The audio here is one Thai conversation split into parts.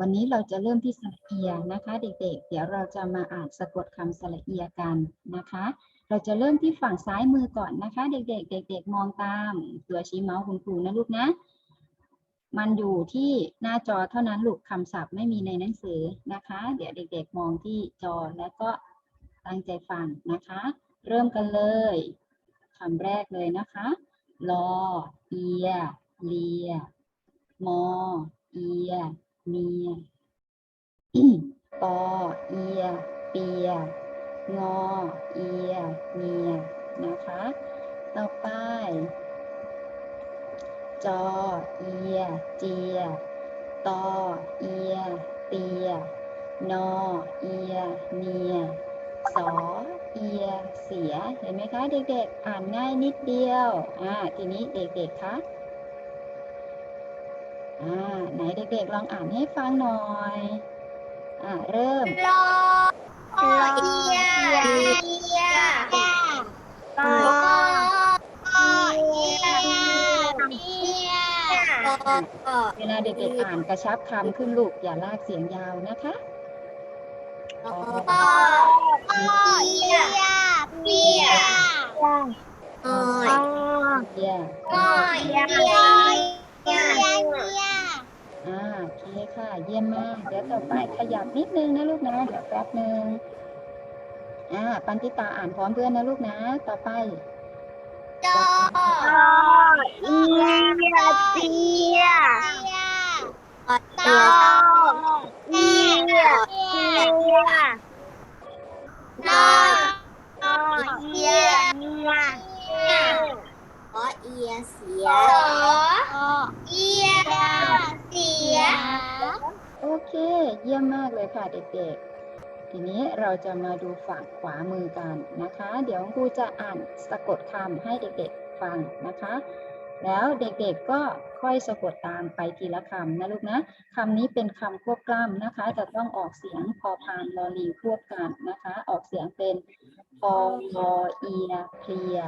วันนี้เราจะเริ่มที่สระเอียนะคะ เด็กๆเดี๋ยวเราจะมาอ่านสะกดคำสระเอียกันนะคะ เราจะเริ่มที่ฝั่งซ้ายมือก่อนนะคะ เด็กๆ เด็ก ๆ มองตามตัวชี้เมาส์คุณครูนะลูกนะ มันอยู่ที่หน้าจอเท่านั้นลูกคำศัพท์ไม่มีในหนังสือนะคะ เดี๋ยวเด็ก ๆ มองที่จอแล้วก็ตั้งใจฟังนะคะ เริ่มกันเลยคำแรกเลยนะคะลอเอียเลียมอเอีย เมียปอเอีย เปีย งอ เอีย เมีย นะคะ ต่อไป จอ เอีย เจีย ตอ เอีย เตีย นอ เอียเนีย สอ เอีย เสีย เห็นไหมคะ เด็กๆ อ่านง่ายนิดเดียว อ่า ทีนี้เด็กๆ คะ อ่าไหนเด็กๆลองอ่านให้ฟังหน่อย อ่าเริ่มรอเอียเอียรอเอียเอียเวลาเด็กๆอ่านกระชับคำขึ้นลูกอย่าลากเสียงยาวนะคะปอเอียเปียเอียปอเอียเอีย อ่าโอเคค่ะ เยี่ยมมาก เดี๋ยวต่อไปขยับนิดนึงนะลูกนะ เดี๋ยวแป๊บนึงอ่าปันติตาอ่านพร้อมเพื่อนนะลูกนะ ต่อไปจอเอียเปียตอเอียเอียนอเอียเอียขอเอียเสียขอเอีย เสีย โอเค เยี่ยมมากเลยค่ะเด็กๆ ทีนี้เราจะมาดูฝั่งขวามือกันนะคะ เดี๋ยวครูจะอ่านสะกดคำให้เด็กๆฟังนะคะ แล้วเด็กๆก็ค่อยสะกดตามไปทีละคำนะลูกนะคำนี้เป็นคำควบกล้ำนะคะ จะต้องออกเสียงพอพานลอลีควบกันนะคะ ออกเสียงเป็นพอลอเอียเพลีย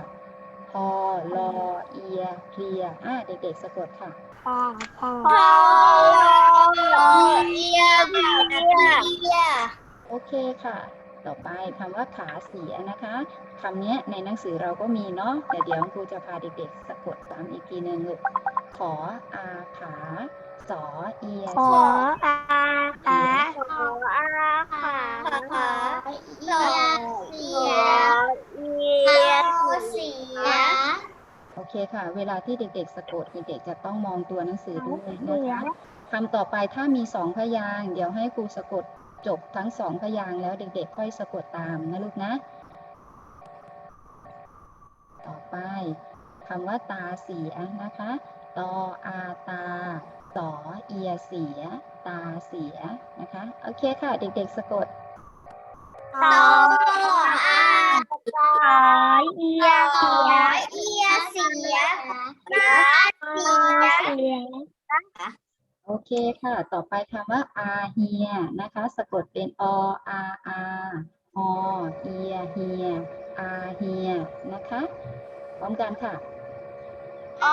พอลอเอียเพลียอ่าเด็กๆสะกดค่ะ พอเอียเอียโอเคค่ะ ต่อไปคำว่าขาเสียนะคะคำนี้ในหนังสือเราก็มีเนาะแต่เดี๋ยวครูจะพาเด็กๆสะกดซ้ำอีกทีหนึ่งลูกขออาขาสอเอียขออาขาขออาขาขาเอียเสียเอียเสีย โอเคค่ะ เวลาที่เด็กๆสะกดเด็กๆจะต้องมองตัวหนังสือด้วยนะคะคำต่อไปถ้ามีสองพยางค์เดี๋ยวให้ครูสะกดจบทั้งสองพยางค์แล้วเด็กๆ ค่อยสะกดตามนะลูกนะ ต่อไปคำว่าตาเสียนะคะ ตออาตาสอเอียเสีย ตาเสียนะคะ โอเคค่ะ เด็กๆสะกดตอ อาตาเอียเสียเอียเสียตาเสียโอเคค่ะ ต่อไปคำว่าอาเฮียนะคะ สะกดเป็นออาอาอเอียเฮียอาเฮียนะคะ พร้อมกันค่ะอ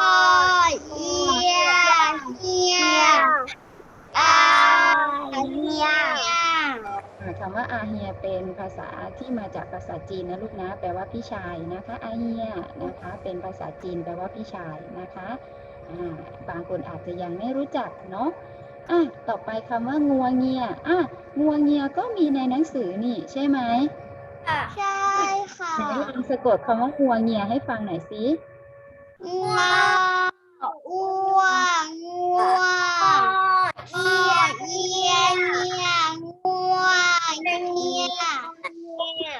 อาเอียเฮียอา เฮียอ่าคำว่าอาเฮียเป็นภาษาที่มาจากภาษาจีนนะลูกนะ แปลว่าพี่ชายนะคะอาเฮียนะคะ เป็นภาษาจีนแปลว่าพี่ชายนะคะอ่าบางคนอาจจะยังไม่รู้จักเนาะอะต่อไปคำว่างัวเงียอะงัวเงียก็มีในหนังสือนี่ใช่ไหมใช่ค่ะไหนลองสะกดคำว่างัวเงียให้ฟังหน่อยสิงัวอ้วงัวเอีย เอียเอียงัวเอีย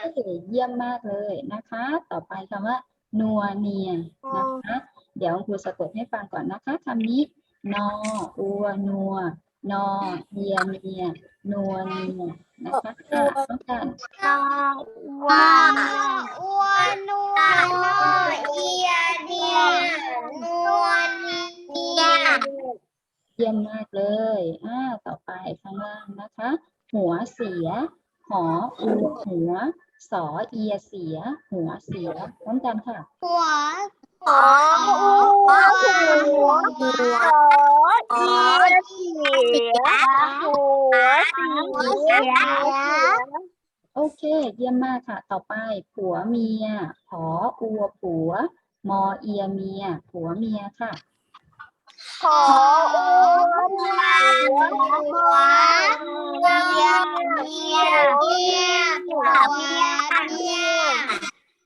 โอเคเยี่ยมมากเลยนะคะ ต่อไปคำว่า นัวเนียนะคะ เดี๋ยวครูสะกดให้ฟังก่อนนะคะคำนี้ นอ อัว นัว นอเนียเนีย นัวเนียนะคะอะต้องการว้าอ้วนนัวเอียเดียนัวเนียเยี่ยมมากเลยอ่าต่อไปข้างล่างนะคะ หัว เสีย หออูหัว สอเอียเสีย หัวเสียพร้อมกันค่ะ หัวขอหัวหัวหัวเสียเสียหัวเสียโอเค เยี่ยมมากค่ะ ต่อไป ผัวเมีย ผออัวผัว มอเอียเมีย ผัวเมียค่ะ ขอหัวหัวหัวเมียเมียเมียเมียเมีย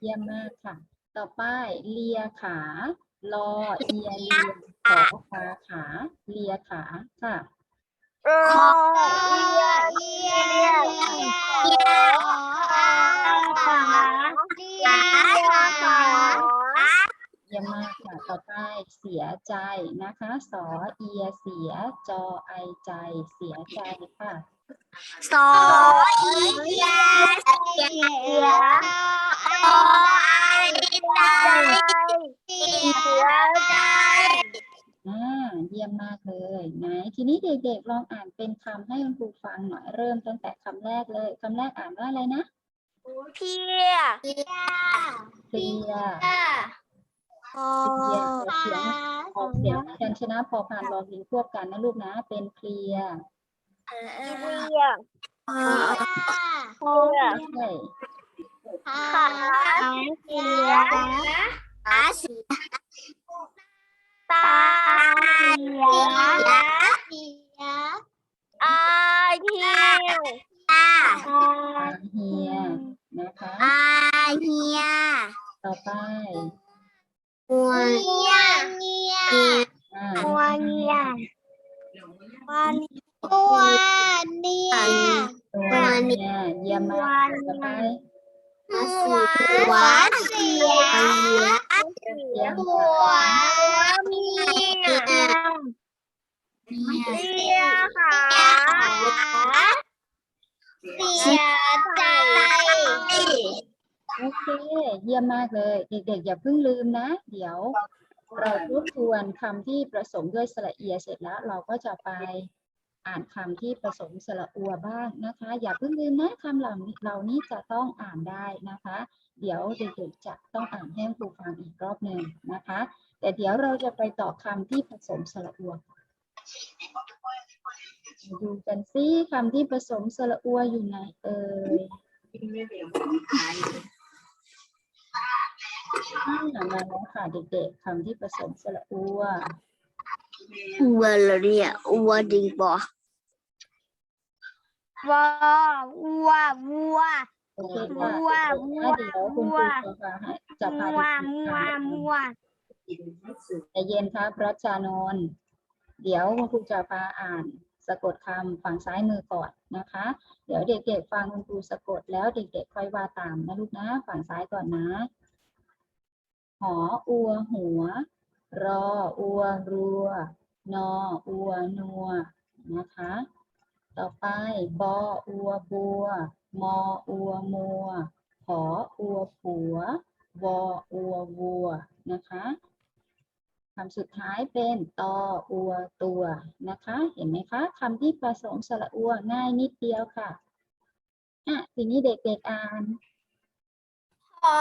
เยี่ยมมากค่ะ ต่อไปเลียขาลอเอียเลียขอขาขา เลียขาค่ะขอเอียเอียเอียเอียขาเอียขาเยี่ยมมาก เสียใจนะคะสอเอียเสียจอไอใจเสียใจค่ะสอเอียเสียขอไอใจเสียใจอ่าเยี่ยมมากเลยไหนทีนี้เด็กๆลองอ่านเป็นคำให้คุณครูฟังหน่อยเริ่มตั้งแต่คำแรกเลยคำแรกอ่านว่าอะไรนะเพียเพลียขอ เสียงออกเสียงพยัญชนะพอพานรอลิงควบกันนะลูกนะ เป็นเพลียเพียเพียใช่ขาเสียขาเสียตาเสียเสียอาเหียวอาอาเฮียนะคะอาเหียต่อไป หัวเนียเนียอ่าหัวเนียวันหัวเนียตัวเนี่ยเยี่ยมมากต่อไปหัวหัวเสียเยี่ยมหัวเมียเสียขาเสียใจ โอเค เยี่ยมมากเลย เด็กๆ อย่าเพิ่งลืมนะ เดี๋ยว เราทบทวนคำที่ผสมด้วยสระเอียเสร็จแล้ว เราก็จะไปอ่านคำที่ผสมสระอัวบ้างนะคะ อย่าเพิ่งลืมนะคำเหล่านี้เหล่านี้จะต้องอ่านได้นะคะ เดี๋ยวเด็กๆจะต้องอ่านให้ครูฟังอีกรอบหนึ่งนะคะ แต่เดี๋ยวเราจะไปต่อคำที่ผสมสระอัวก่อนมาดูกันซิคำที่ผสมสระอัวอยู่ไหนเอ่ย อ่ามาแล้วค่ะเด็กๆคำที่ผสมสระอัวอัวเลยเนี่ยอัวดีบ่วัววัววัว โอเคค่ะมั่วเดี๋ยวเดี๋ยวคุณครูจะพาให้จะพามัวเด็กๆมัวอ่านมัวใจเย็นครับรัชชานนท์เดี๋ยวคุณครูจะพาอ่าน สะกดคำฝั่งซ้ายมือก่อนนะคะ เดี๋ยวเด็กๆฟังคุณครูสะกดแล้วเด็กๆค่อยว่าตามนะลูกนะ ฝั่งซ้ายก่อนนะ หออัวหัว รออัวรัวนออัวนัวนะคะ ต่อไปบออัวบัว มออัวมัวขออัวผัว วออัววัวนะคะ คำสุดท้ายเป็นตออัวตัวนะคะ เห็นไหมคะคำที่ผสมสระอัวง่ายนิดเดียวค่ะอะทีนี้เด็กๆอ่านหอ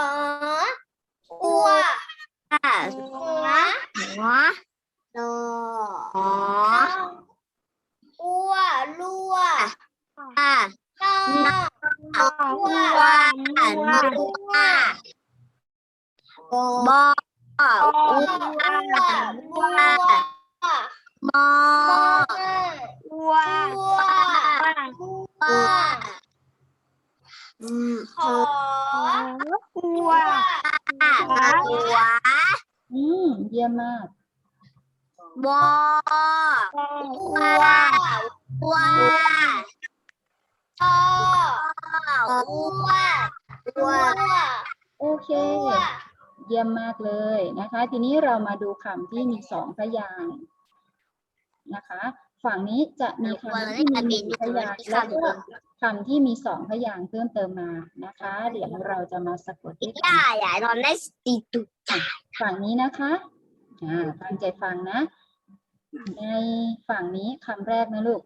เลยนะคะ ทีนี้เรามาดูคำที่มีสองพยางนะคะ ฝั่งนี้จะมีคำที่มีหนึ่งพยางและก็คำที่มีสองพยางเพิ่มเติมมานะคะ เดี๋ยวเราจะมาสะกดด้วยกันได้ใหญ่ตอนได้ตีตุกฝั่งนี้นะคะอ่าตั้งใจฟังนะ ในฝั่งนี้คำแรกนะลูก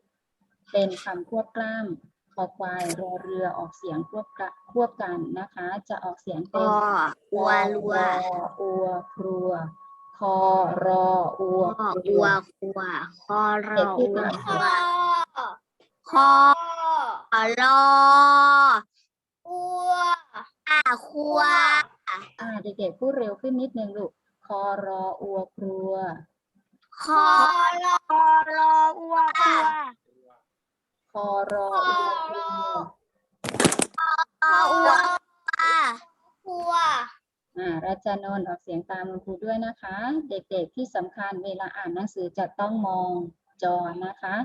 เป็นคำควบกล้ำ ออควายรอเรือออกเสียงควบกะควบกันนะคะ จะออกเสียงกเป็นอัวรัวรออัวครัวคอรออัวคอคอัรัววครัวคอรออัวครัว คอรออัวอาครัวอ่าเด็กๆพูดเร็วขึ้นนิดนึงลูก คอรออัวครัว คอรอรออัวครัว คอรออัวครัวคออัวครัวอ่าราชานนท์ออกเสียงตามคุณครูด้วยนะคะ เด็กๆที่สำคัญเวลาอ่านหนังสือจะต้องมองจอนะคะ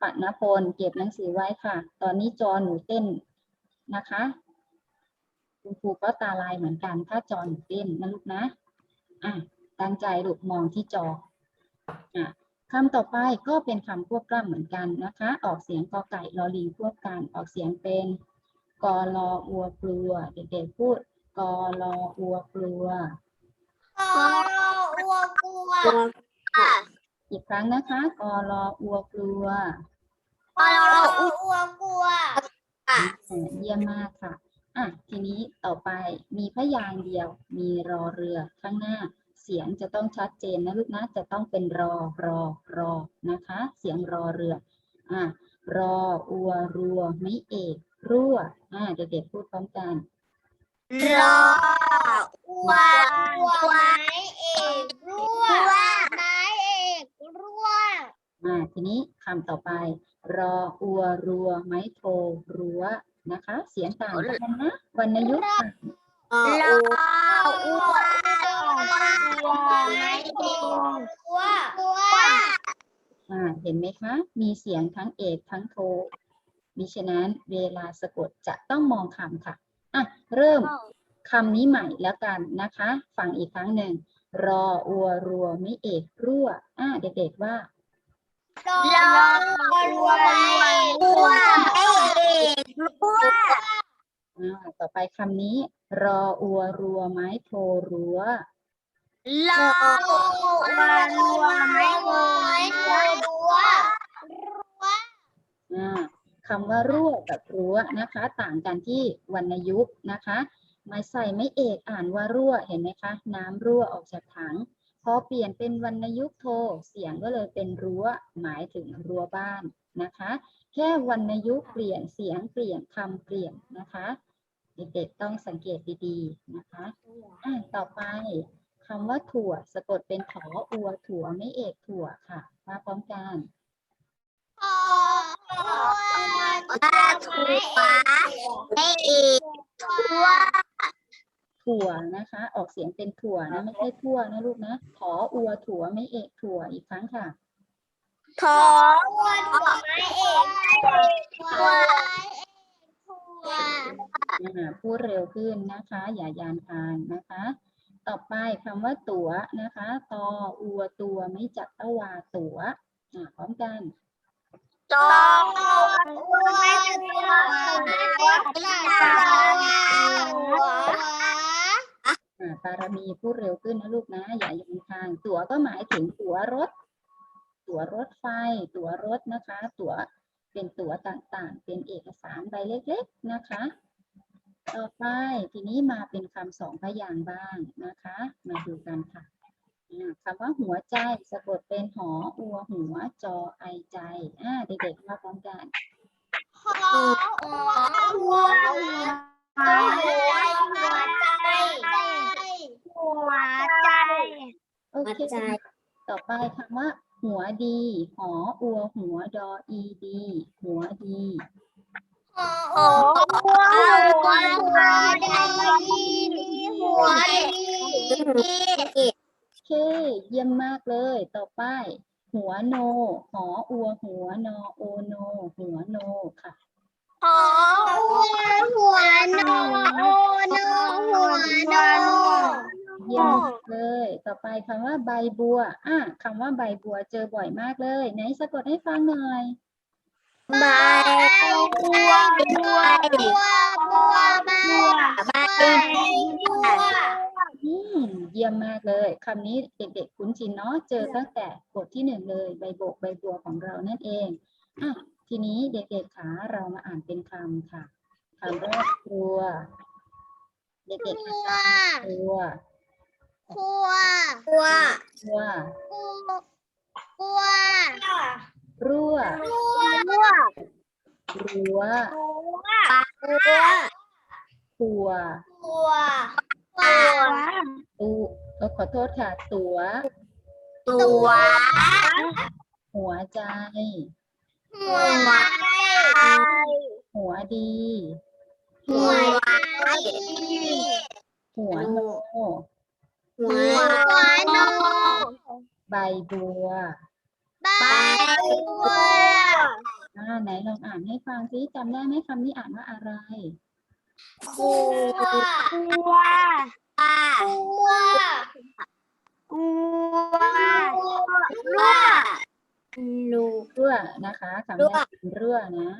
ปัณพลเก็บหนังสือไว้ค่ะ ตอนนี้จอหนูเต้นนะคะ คุณครูก็ตาลายเหมือนกัน ถ้าจอหนูเต้นนะลูกนะอะตั้งใจลูกมองที่จออะ คำต่อไปก็เป็นคำควบกล้ำเหมือนกันนะคะ ออกเสียงกอไก่ลอลิงควบกัน ออกเสียงเป็นกอลออัวกลัว เด็กๆพูดกอลออัวกลัวคอรออัวครัวอีกครั้งนะคะกอลออัวกลัวคอรออัวครัวอะเยี่ยมมากค่ะอะทีนี้ต่อไปมีพยางค์เดียว มีรอเรือข้างหน้า เสียงจะต้องชัดเจนนะลูกนะ จะต้องเป็นรอรอรอนะคะ เสียงรอเรืออะรออัวรัวไม่เอกรั่วอะเด็กๆพูดพร้อมกันรออัวรัวไม้เอกรั่วไม้เอกรั่วอ่าทีนี้คำต่อไป รออัวรัวไม้โทรั้วนะคะ เสียงต่างกันนะวรรณยุกต์ ค่ะรออัวรัวไม้เอกรั่วรั่วอ่าเห็นไหมคะ มีเสียงทั้งเอกทั้งโทมิฉะนั้นเวลาสะกดจะต้องมองคำค่ะอะ เริ่มคำนี้ใหม่แล้วกันนะคะ ฟังอีกครั้งหนึ่ง รออัวรัวไม่เอกรั่ว อ่าเด็กๆว่ารอรัวไม้รั่วไม้เอกรั่ว ต่อไปคำนี้ รออัวรัวไม้โทรั้วรอรัวรัวไม้เอกรั่วอ่าคำว่ารั่วกับรั้วนะคะ ต่างกันที่วรรณยุกต์นะคะมาใส่ไม่เอกอ่านว่ารั่วเห็นไหมคะ น้ำรั่วออกจากถังพอเปลี่ยนเป็นวรรณยุกต์โทเสียงก็เลยเป็นรั้วหมายถึงรั้วบ้านนะคะ แค่วรรณยุกต์เปลี่ยนเสียงเปลี่ยนคำเปลี่ยนนะคะเด็กๆต้องสังเกตดีๆนะคะอะต่อไปคำว่าถั่วสะกดเป็นถออัวถั่วไม่เอกถั่วค่ะ มาพร้อมกันว่าถั่วไม่เอกถั่วถั่วนะคะ ออกเสียงเป็นถั่วนะไม่ใช่ทั่วนะลูกนะถออัวถั่วไม่เอกถั่วอีกครั้งค่ะ ถอถั่วไม้เอกถั่วอ่าพูดเร็วขึ้นนะคะ อย่ายานพานนะคะ ต่อไปคำว่าตั๋วนะคะตออัวตัวไม่จัดตะวาตั๋วพร้อมกันจอถั่วไม่ถั่วถั่วาปารมีพูดเร็วขึ้นนะลูกนะ อย่ายานพานตั๋วก็หมายถึงตั๋วรถ ตั๋วรถไฟ ตั๋วรถนะคะ ตั๋วเป็นตั๋วต่างๆ เป็นเอกสารใบเล็กๆนะคะ ต่อไปทีนี้มาเป็นคำสองพยางค์บ้างนะคะ มาดูกันค่ะอ่าคำว่าหัวใจสะกดเป็นหออัวหัวจอไอใจอ่าเด็กๆมาพร้อมกันหัวใจโอเคต่อไปคำว่า หัวดีหออัวหัวดออีดี หัวดีหัวหัวหัวหัวโอเคเยี่ยมมากเลย ต่อไป หัวโน หออัวหัวนอโอโน หัวโนค่ะหัวหัวนอโอนหัวนอ เยี่ยมมากเลย ต่อไปคำว่าใบบัว อะคำว่าใบบัวเจอบ่อยมากเลย ไหนสะกดให้ฟังหน่อย ใบบัวบัวบัวบัวใบบัวอืมเยี่ยมมากเลยคำนี้เด็กๆคุ้นชินเนาะเจอตั้งแต่บทที่หนึ่งเลยใบโบกใบบัวของเรานั่นเองอะทีนี้เด็กๆคะเรามาอ่านเป็นคำค่ะคำแรกครัวเด็กๆอ่านตาม ครัวครัวครัวครัวครัวรั่วครัวครัวรั้วครัวครัวครัวครัวตูเอ่อขอโทษค่ะ ตัว ตัวหัวใจ หัวใจหัวดี หัวใจหัวโน หัวโนใบบัวใบบัวอ่าไหนลองอ่านให้ฟังซิจำได้ไหมคำนี้อ่านว่าอะไรครัวครัวครัวครัวรั่วรูรั่วนะคะคำแรกเป็นรั่วนะ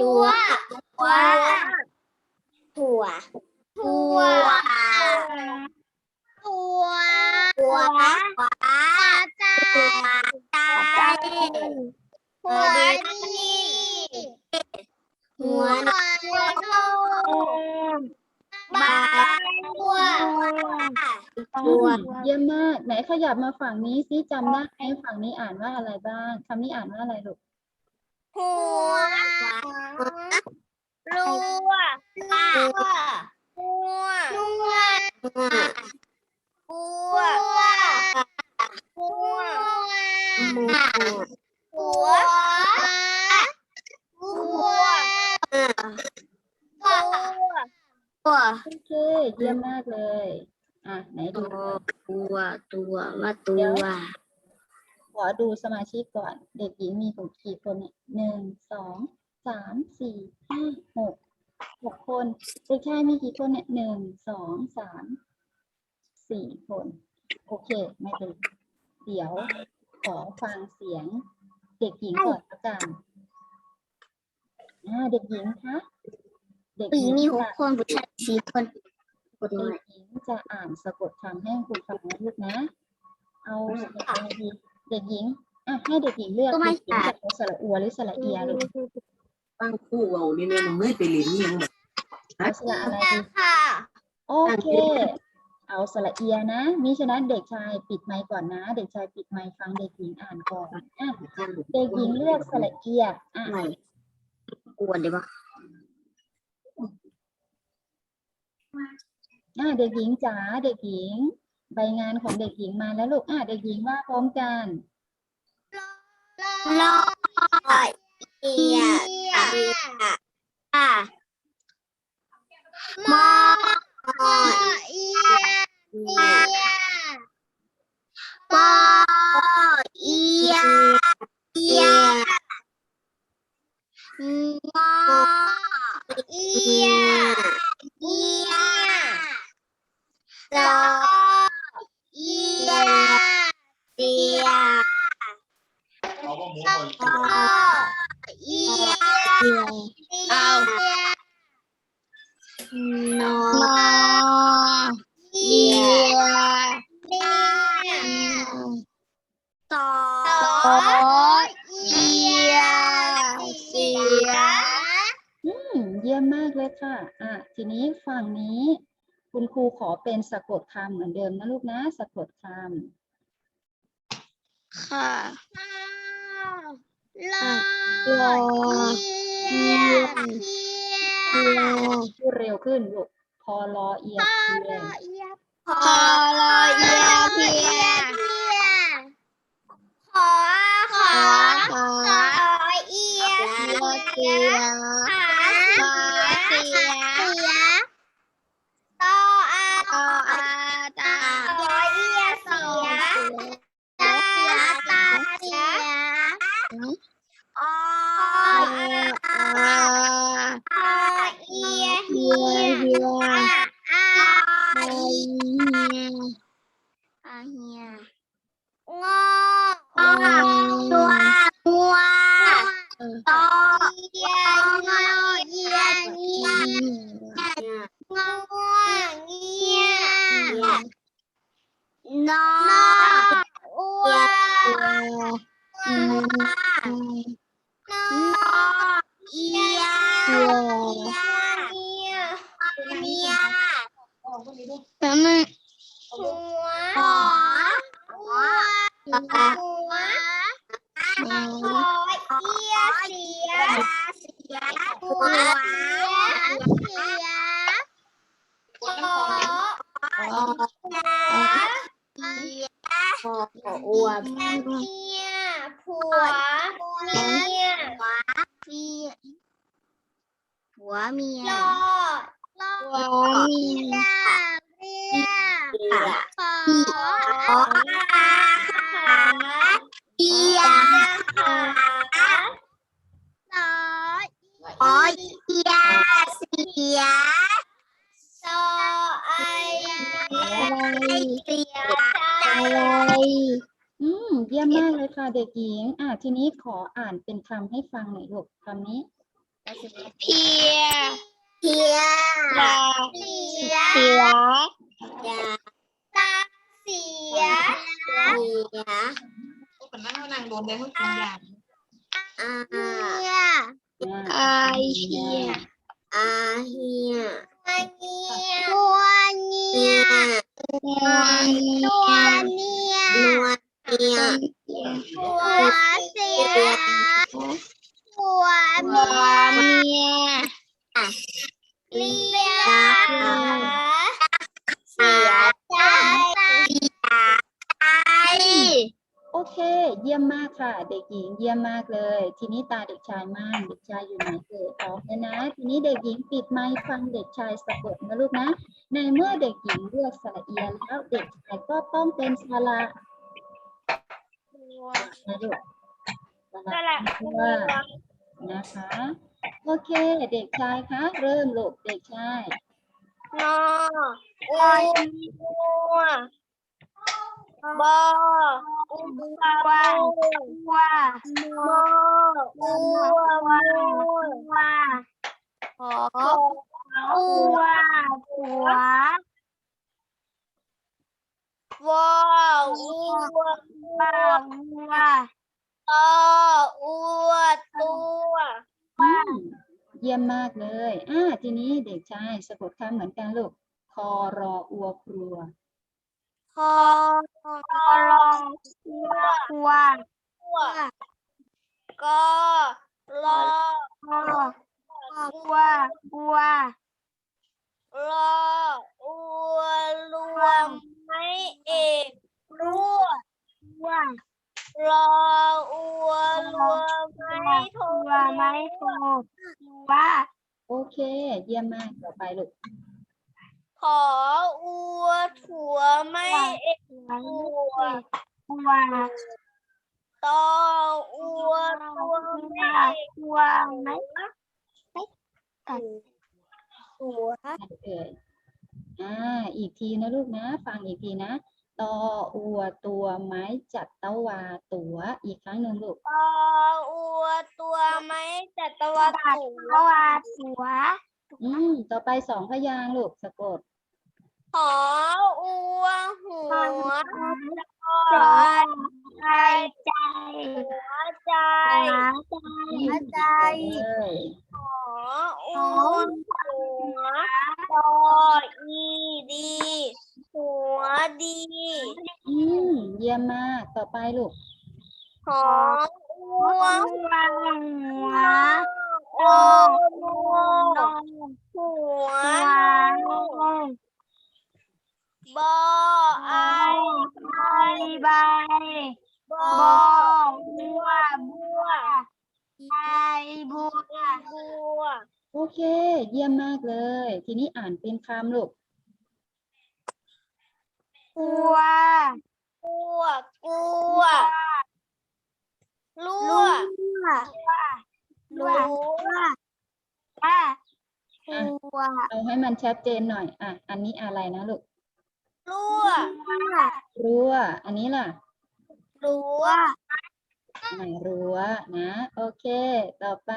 รั่วรั่วถั่วถั่ว ถั่วถั่วใจใจหัวดีหัวโนบายหัวอืมเยี่ยมมากไหนขยับมาฝั่งนี้ซิจำได้ไหมฝั่งนี้อ่านว่าอะไรบ้างคำนี้อ่านว่าอะไรลูกหัวรัวรัว หัวหัวหัวหัวหัวหัวหัวโอเคเยี่ยมมากเลย อะไหนดู ตัวตัวว่าตัววขอดูสมาชิกก่อน เด็กหญิงมีของกี่คนเนี่ยหนึ่งสองสามสี่ห้าหก หกคนเด็กชายมีกี่คนเนี่ยหนึ่งสองสามสี่คน โอเค ไม่เป็นไรเดี๋ยวขอฟังเสียงเด็กหญิงก่อนละกันอ่าเด็กหญิงคะเด็กปีหญิงมีหกจะคนผู้ชายสี่คนคนเด็น้อยกหญิงจะอ่านสะกดคำให้คุณฟังนะลูกนะ เอาสะกดอะไรดีเด็กหญิงอะให้เด็กหญิงเลือกเด็กหญิงจะเอาสระอัวหรือสระเอียลูก ตั้งคู่เอานี่เนี่ยมันไม่ไปเรียนนี่ยังแบบเอาสระอะไรดีค่ะโอเค เอาสระเอียนะ มิฉะนั้นเด็กชายปิดไมค์ก่อนนะ เด็กชายปิดไมค์ฟังเด็กหญิงอ่านก่อนอะเด็กหญิงเลือกสระเอียอะไม่กวนเดี๋ยวปะอะเด็กหญิงจ๋าเด็กหญิง ใบงานของเด็กหญิงมาแล้วลูกอะเด็กหญิงว่าพร้อมกันลอย เอียอะมอเอียเอียปอเอียเอียงอเอียเอียรอเอียเอียเอาว่าหมูก็ก่อนเอีย เอานอเอียต่อเอียเสียอืมเยี่ยมมากเลยค่ะ อะ ทีนี้ฝั่งนี้ คุณครูขอเป็นสะกดคำเหมือนเดิมนะลูกนะ สะกดคค่ะลอ รอเอียเอียำพูดเร็วขึ้นลูกพอรอเอียเพียพอลอเอียเอียเนียหัวหัว อเอียเสียซอไอเสียใจอะไรอืมเยี่ยมมากเลยค่ะเด็กหญิง อะทีนี้ขออ่านเป็นคำให้ฟังหน่อยลูกคำนี้ เพียเพียยาเสียเสียตาเสียเสียคนนั่งนั่งโดนได้เขากินยาอาอะ ไอเพียอาเฮียอาเฮียตัวเนียหัวเมีตัวเนียตัวเนียตัวเสียตัวหัวเมีย ค่ะ เด็กหญิงเยี่ยมมากเลย ทีนี้ตาเด็กชายมากเด็กชายอยู่ไหนเอ่ยออกแล้วนะ ทีนี้เด็กหญิงปิดไมค์ฟังเด็กชายสะกดนะลูกนะ ในเมื่อเด็กหญิงเลือกสระเอียแล้ว เด็กชายก็ต้องเป็นสระนะลูกสระตัวนะคะ โอเค เด็กชายคะ เริ่มลูกเด็กชายนออูวัว บออูวัวว่าโมอูวัวขอหัวหัววออูวัวว่าหัวตออูวตัวเยี่ยมมากเลย อ่า ทีนี้เด็กชายสะกดคำเหมือนกันลูกคอรออัวครัว คอคอลองหัวหัวตัวก็รอคอหัวหัวรออูวรวมไม่เอกรั่วหัวรออูวรวมไม่โทหัวไม่โทหัวโอเค เยี่ยมมากต่อไปลูกขออัว หัวถั่วหัวตออูวตัวไม่เอกหัวไม่ตัดหัวเอ่ยอ่าอีกทีนะลูกนะ ฟังอีกทีนะตออัวตัวไม้จัดตะวาตัวอีกครั้งหนึ่งลูกตออูวตัวไม่จัตวาตัดตัวเพราะว่าหัวอืมต่อไปสองพยางค์ลูกสะกด ขออูวหัวจอยใจใจหัวใจหัวใจเลยขออูวหัวตออีดี หัวดีอืมเยี่ยมมาก ต่อไปลูกขออูวหัวหัวโอโนหัวหัว บอไอใบใบบอบบัวบัวใบบัวบัวโอเค เยี่ยมมากเลย ทีนี้อ่านเป็นคำลูกบัวกัวกัวลั่วลัวลัวอะบัวเอาให้มันชัดเจนหน่อย อะ อันนี้อะไรนะลูก ลั่วรั้ว อันนี้ล่ะลัวไหนรั้วนะ โอเค ต่อไป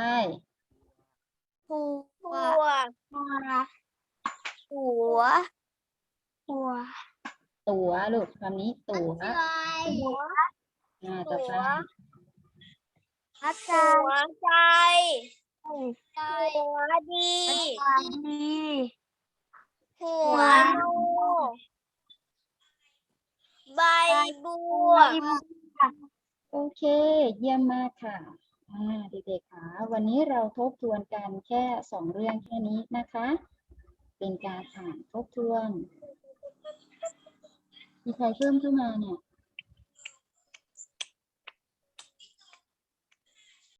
หัวกัวหัวหัวตั๋วลูกคำนี้ตั๋วหัวอ่าต่อไปหัวใจหัวใจใหัวดีดีหัวงู ใบบัวโอเค เยี่ยมมากค่ะอ่าเด็กๆคะวันนี้เราทบทวนกันแค่สองเรื่องแค่นี้นะคะ เป็นการอ่านทบทวน มีใครเพิ่มเข้ามาเนี่ย